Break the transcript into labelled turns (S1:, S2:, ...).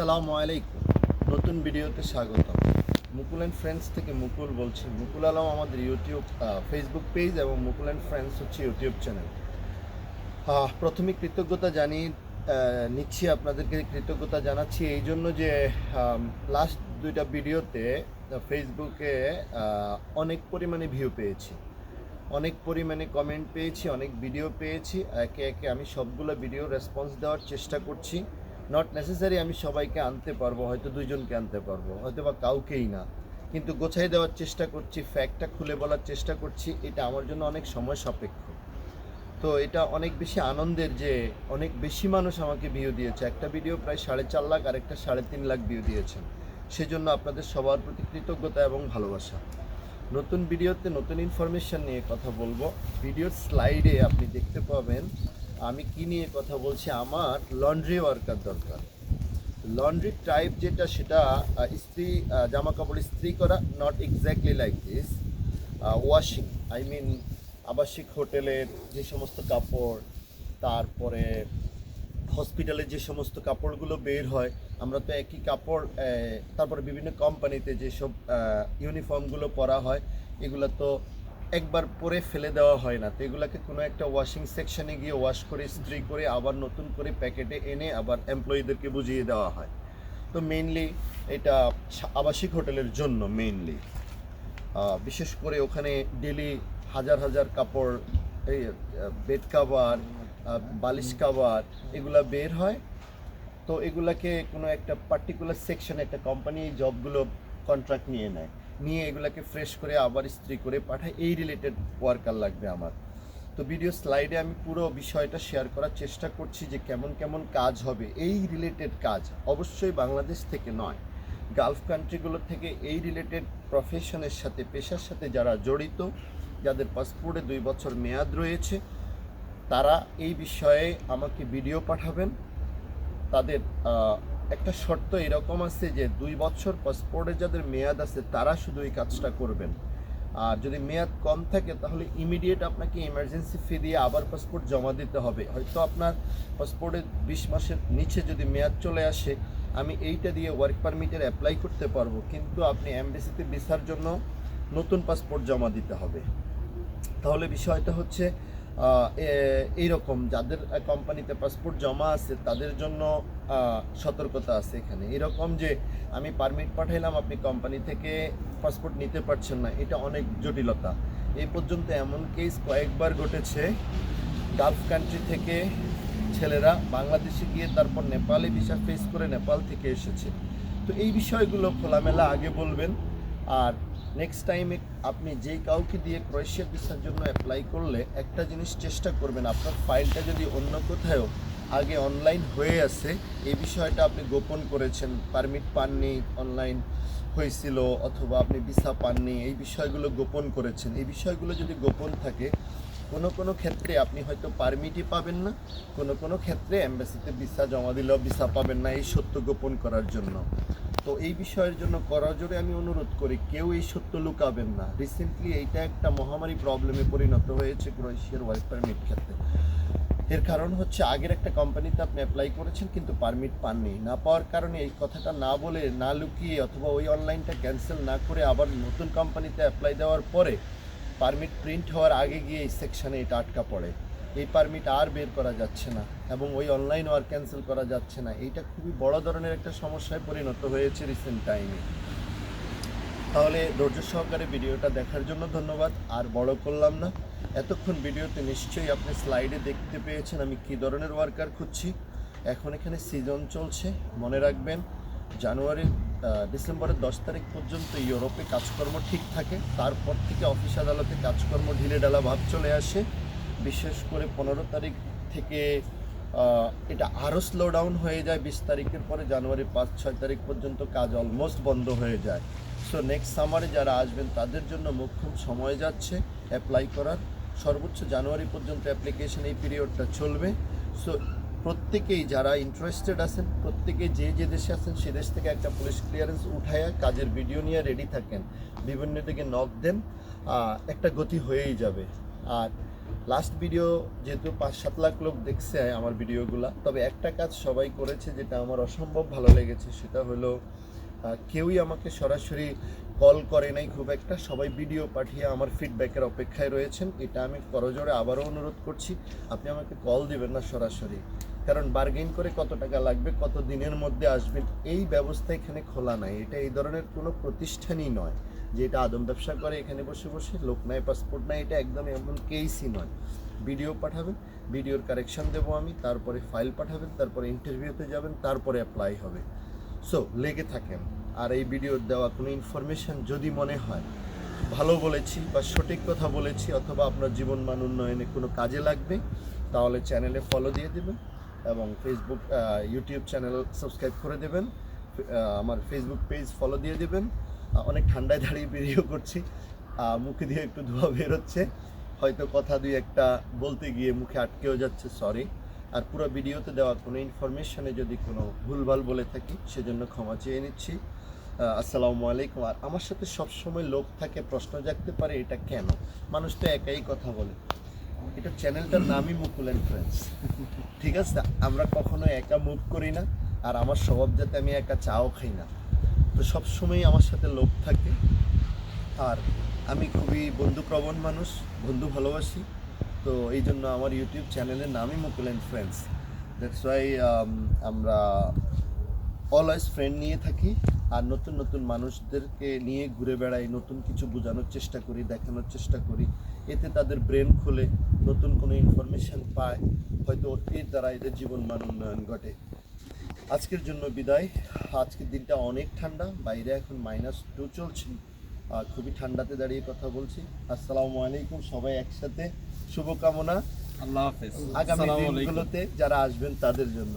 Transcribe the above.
S1: আসসালামু আলাইকুম। নতুন ভিডিওতে স্বাগতম। মুকুল অ্যান্ড ফ্রেন্ডস থেকে মুকুল বলছি। মুকুল আলম আমাদের ইউটিউব ফেসবুক পেজ এবং মুকুল অ্যান্ড ফ্রেন্ডস হচ্ছে ইউটিউব চ্যানেল প্রথমে কৃতজ্ঞতা জানিয়ে নিচ্ছি আপনাদেরকে কৃতজ্ঞতা জানাচ্ছি এই জন্য যে লাস্ট দুইটা ভিডিওতে ফেসবুকে অনেক পরিমাণে ভিউ পেয়েছি। অনেক পরিমাণে কমেন্ট পেয়েছি, অনেক ভিডিও পেয়েছি। একে একে আমি সবগুলো ভিডিও রেসপন্স দেওয়ার চেষ্টা করছি। নট নেসেসারি আমি সবাইকে আনতে পারব, হয়তো দুইজনকে আনতে পারব হয়তো বা কাউকেই না। কিন্তু গোছাই দেওয়ার চেষ্টা করছি ফ্যাক্টটা খুলে বলার চেষ্টা করছি, এটা আমার জন্য অনেক সময় সাপেক্ষ। তো এটা অনেক বেশি আনন্দের যে, অনেক বেশি মানুষ আমাকে ভিউ দিয়েছে। একটা ভিডিও প্রায় সাড়ে চার লাখ আর একটা সাড়ে তিন লাখ ভিউ দিয়েছেন। সেজন্য আপনাদের সবার প্রতি কৃতজ্ঞতা এবং ভালোবাসা। নতুন ভিডিওতে নতুন ইনফরমেশন নিয়ে কথা বলব। ভিডিওর স্লাইডে আপনি দেখতে পাবেন আমি কি নিয়ে কথা বলছি? আমার লন্ড্রি ওয়ার্কার দরকার। লন্ড্রি টাইপ যেটা, সেটা ইস্ত্রি জামা কাপড় ইস্ত্রি করা not exactly like this washing I mean আবাসিক হোটেলের যে সমস্ত কাপড়, তারপরে হসপিটালে যে সমস্ত কাপড়গুলো বের হয়, আমরা তো একই কাপড় তারপরে বিভিন্ন কোম্পানিতে যেসব ইউনিফর্মগুলো পরা হয়, এগুলো তো একবার পরে ফেলে দেওয়া হয় না। তো এগুলোকে কোনো একটা ওয়াশিং সেকশনে গিয়ে ওয়াশ করে ইস্ত্রি করে, আবার নতুন করে প্যাকেটে এনে আবার এমপ্লয়ীদেরকে বুঝিয়ে দেওয়া হয়। তো মেইনলি এটা আবাসিক হোটেলের জন্য মেইনলি বিশেষ করে ওখানে ডেলি হাজার হাজার কাপড়, এই বেড কাভার বালিশ কাভার এগুলা বের হয়। তো এগুলাকে কোনো একটা পার্টিকুলার সেকশনে একটা কোম্পানি জবগুলো কন্ট্রাক্ট নিয়ে নেয়। নিয়ে এগুলাকে ফ্রেশ করে আবার ইস্ত্রি করে পাঠায়, এই রিলেটেড ওয়ার্কার লাগবে আমার। তো ভিডিও স্লাইডে আমি পুরো বিষয়টা শেয়ার করার চেষ্টা করছি যে কেমন কেমন কাজ হবে। এই রিলেটেড কাজ অবশ্যই বাংলাদেশ থেকে নয় গালফ কান্ট্রিগুলো থেকে এই রিলেটেড প্রফেশনের সাথে, পেশার সাথে যারা জড়িত, যাদের পাসপোর্টে দুই বছর মেয়াদ রয়েছে, তারা এই বিষয়ে আমাকে ভিডিও পাঠাবেন। তাদের একটা শর্ত এরকম আছে যে দুই বছর পাসপোর্টের যাদের মেয়াদ আছে, তারা শুধু এই কাজটা করবেন। আর যদি মেয়াদ কম থাকে, তাহলে ইমিডিয়েট আপনাকে ইমার্জেন্সি ফি দিয়ে আবার পাসপোর্ট জমা দিতে হবে। হয়তো আপনার পাসপোর্টের বিশ মাসের নিচে যদি মেয়াদ চলে আসে, আমি এইটা দিয়ে ওয়ার্ক পারমিটের অ্যাপ্লাই করতে পারব। কিন্তু আপনি এমবিসিতে ভিসার জন্য নতুন পাসপোর্ট জমা দিতে হবে। তাহলে বিষয়টা হচ্ছে এইরকম যাদের কোম্পানিতে পাসপোর্ট জমা আছে, তাদের জন্য সতর্কতা আছে এখানে। এরকম যে আমি পারমিট পাঠাইলাম, আপনি কোম্পানি থেকে পাসপোর্ট নিতে পারছেন না, এটা অনেক জটিলতা। এই পর্যন্ত এমন কেস কয়েকবার ঘটেছে। গালফ কান্ট্রি থেকে ছেলেরা বাংলাদেশে গিয়ে, তারপর নেপালে ভিসা ফেস করে নেপাল থেকে এসেছে। তো এই বিষয়গুলো খোলামেলা আগে বলবেন। আর নেক্সট টাইমে আপনি যেই কাউকে দিয়ে ক্রোয়েশিয়া ভিসার জন্য অ্যাপ্লাই করলে একটা জিনিস চেষ্টা করবেন, আপনার ফাইলটা যদি অন্য কোথাও আগে অনলাইন হয়ে আছে, এই বিষয়টা আপনি গোপন করেছেন পারমিট পাননি অনলাইন হয়েছিল অথবা আপনি ভিসা পাননি, এই বিষয়গুলো গোপন করেছেন। এই বিষয়গুলো যদি গোপন থাকে, কোনো কোনো ক্ষেত্রে আপনি হয়তো পারমিটই পাবেন না, কোনো কোনো ক্ষেত্রে অ্যাম্বাসিতে ভিসা জমা দিলেও ভিসা পাবেন না, এই সত্য গোপন করার জন্য। তো এই বিষয়ের জন্য করজোরে আমি অনুরোধ করি, কেউ এই সত্য লুকাবেন না। রিসেন্টলি এইটা একটা মহামারী প্রবলেমে পরিণত হয়েছে ক্রোয়েশিয়ার ওয়ার্ক পারমিট ক্ষেত্রে। এর কারণ হচ্ছে আগের একটা কোম্পানিতে আপনি অ্যাপ্লাই করেছেন কিন্তু পারমিট পাননি। না পাওয়ার কারণে এই কথাটা না বলে, না লুকিয়ে অথবা ওই অনলাইনটা ক্যান্সেল না করে আবার নতুন কোম্পানিতে অ্যাপ্লাই দেওয়ার পরে পারমিট প্রিন্ট হওয়ার আগে গিয়ে এই সেকশানে এটা আটকা পড়ে। এই পারমিট আর বের করা যাচ্ছে না এবং ওই অনলাইন আর ক্যান্সেল করা যাচ্ছে না। এইটা খুবই বড় ধরনের একটা সমস্যায় পরিণত হয়েছে রিসেন্ট টাইমে তাহলে ধৈর্য সহকারে ভিডিওটা দেখার জন্য ধন্যবাদ, আর বড় করলাম না। এতক্ষণ ভিডিওতে নিশ্চয়ই আপনি স্লাইডে দেখতে পেয়েছেন আমি কী ধরনের ওয়ার্কার খুঁজছি। এখন এখানে সিজন চলছে, মনে রাখবেন জানুয়ারি ডিসেম্বরের দশ তারিখ পর্যন্ত ইউরোপে কাজকর্ম ঠিক থাকে, তারপর থেকে অফিস আদালতে কাজকর্ম ঢিলে ডালা ভাব চলে আসে। বিশেষ করে পনেরো তারিখ থেকে এটা আরও স্লো ডাউন হয়ে যায় বিশ তারিখের পরে, জানুয়ারি পাঁচ, ছয় তারিখ পর্যন্ত কাজ অলমোস্ট বন্ধ হয়ে যায়। সো নেক্সট সামারে যারা আসবেন, তাদের জন্য মোক্ষম সময় যাচ্ছে অ্যাপ্লাই করার। সর্বোচ্চ জানুয়ারি পর্যন্ত অ্যাপ্লিকেশন এই পিরিয়ডটা চলবে। সো প্রত্যেকেই যারা ইন্টারেস্টেড আছেন, প্রত্যেকে যে যে দেশে আছেন, সে দেশ থেকে একটা পুলিশ ক্লিয়ারেন্স উঠায়া কাজের ভিডিও নিয়ে রেডি থাকেন। বিভিন্ন দিকে নক দেন একটা গতি হয়েই যাবে। আর লাস্ট ভিডিও যেহেতু পাঁচ সাত লাখ লোক দেখছে আমার ভিডিওগুলা তবে একটা কাজ সবাই করেছে যেটা আমার অসম্ভব ভালো লেগেছে, সেটা হলো কেউই আমাকে সরাসরি কল করে নাই, খুব একটা। সবাই ভিডিও পাঠিয়ে আমার ফিডব্যাকের অপেক্ষায় রয়েছেন। এটা আমি করজোরে আবারও অনুরোধ করছি, আপনি আমাকে কল দিবেন না সরাসরি। কারণ বার্গেন করে কত টাকা লাগবে, কত দিনের মধ্যে আসবেন এই ব্যবস্থা এখানে খোলা নাই। এটা এই ধরনের কোনো প্রতিষ্ঠানই নয়। যে এটা আদম ব্যবসা করে, এখানে বসে বসে, লোক নাই পাসপোর্ট নাই, এটা একদম এমন কেসই নয়। ভিডিও পাঠাবেন ভিডিওর কারেকশন দেবো আমি, তারপরে ফাইল পাঠাবেন, তারপরে ইন্টারভিউতে যাবেন, তারপরে অ্যাপ্লাই হবে। সো লেগে থাকেন। আর এই ভিডিওর দেওয়া কোনো ইনফরমেশন যদি মনে হয়, ভালো বলেছি বা সঠিক কথা বলেছি, অথবা আপনার জীবন মান উন্নয়নে কোনো কাজে লাগবে, তাহলে চ্যানেলে ফলো দিয়ে দেবেন এবং ফেসবুক ইউটিউব চ্যানেল সাবস্ক্রাইব করে দেবেন। আমার ফেসবুক পেজ ফলো দিয়ে দেবেন। অনেক ঠান্ডায় দাঁড়িয়ে ভিডিও করছি। মুখে দিয়ে একটু ধোয়া বেরোচ্ছে। হয়তো কথা দুই একটা বলতে গিয়ে মুখে আটকেও যাচ্ছে সরি আর পুরো ভিডিওতে দেওয়া কোনো ইনফরমেশনে যদি কোনো ভুলভাল বলে থাকি, সেজন্য ক্ষমা চেয়ে নিচ্ছি। আসসালামু আলাইকুম। আর আমার সাথে সবসময় লোক থাকে, প্রশ্ন জাগতে পারে, এটা কেন? মানুষ তো একাই কথা বলে। এটা চ্যানেলটার নামই মুকুল অ্যান্ড ফ্রেন্ডস ঠিক আছে? আমরা কখনো একা মুভ করি না, আর আমার স্বভাব যাতে আমি একা চাও খাই না। তো সবসময় আমার সাথে লোক থাকে। আর আমি খুবই বন্ধুপ্রবণ মানুষ বন্ধু ভালোবাসি। তো এই জন্য আমার ইউটিউব চ্যানেলের নামই Mukul and friends. That's why um, আমরা অলওয়েজ ফ্রেন্ড নিয়ে থাকি। আর নতুন নতুন মানুষদেরকে নিয়ে ঘুরে বেড়াই নতুন কিছু বোঝানোর চেষ্টা করি দেখানোর চেষ্টা করি। এতে তাদের ব্রেন খুলে নতুন কোনো ইনফরমেশন পায়। হয়তো এর দ্বারা এদের জীবন মান উন্নয়ন ঘটে। আজকের জন্য বিদায়। আজকের দিনটা অনেক ঠান্ডা বাইরে এখন মাইনাস টু চলছে। আর খুবই ঠান্ডাতে দাঁড়িয়ে কথা বলছি। আসসালামু আলাইকুম সবাই একসাথে শুভকামনা।
S2: আল্লাহ হাফেজ।
S1: আগামী দিনগুলোতে যারা আসবেন তাদের জন্য।